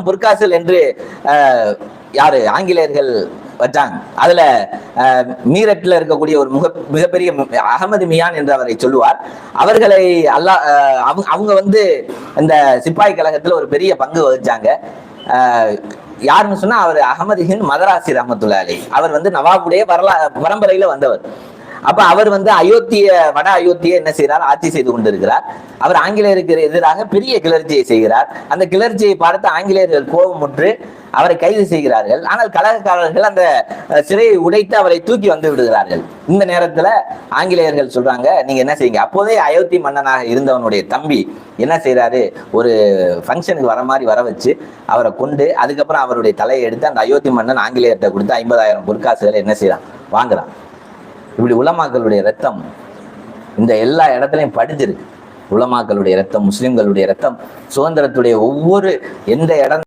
பொற்காசல் என்று யாரு? ஆங்கிலேயர்கள் வச்சாங்க. அதுல மீரட்ல இருக்கக்கூடிய ஒரு முக மிகப்பெரிய அகமது மியான் என்று அவரை சொல்லுவார். அவர்களை அல்லா அவங்க அவங்க வந்து இந்த சிப்பாய் கழகத்துல ஒரு பெரிய பங்கு வகிச்சாங்க. யாருன்னு சொன்னா அவர் அகமது ஹின் மதராசி ரஹமத்துல்லா அலி அவர் வந்து நவாபுடைய வரலா பரம்பரையில வந்தவர். அப்ப அவர் வந்து அயோத்திய வட அயோத்தியை என்ன செய்கிறார் ஆட்சி செய்து கொண்டிருக்கிறார். அவர் ஆங்கிலேயருக்கு எதிராக பெரிய கிளர்ச்சியை செய்கிறார். அந்த கிளர்ச்சியை பார்த்து ஆங்கிலேயர்கள் கோபமுற்று அவரை கைது செய்கிறார்கள். ஆனால் கழகக்காரர்கள் அந்த சிறையை உடைத்து அவரை தூக்கி வந்து விடுகிறார்கள். இந்த நேரத்துல ஆங்கிலேயர்கள் சொல்றாங்க நீங்க என்ன செய்யுங்க? அப்போதே அயோத்தி மன்னனாக இருந்தவனுடைய தம்பி என்ன செய்யறாரு ஒரு ஃபங்க்ஷனுக்கு வர மாதிரி வர வச்சு அவரை கொண்டு அதுக்கப்புறம் அவருடைய தலையை எடுத்து அந்த அயோத்தி மன்னன் ஆங்கிலேயர்கிட்ட கொடுத்து ஐம்பதாயிரம் பொற்காசுகளை என்ன செய்யறான் வாங்குறான். இப்படி உலமாக்களுடைய ரத்தம் இந்த எல்லா இடத்துலையும் படிஞ்சிருக்கு. உலமாக்களுடைய ரத்தம் முஸ்லிம்களுடைய ரத்தம் சுதந்திரத்துடைய ஒவ்வொரு எந்த இடம்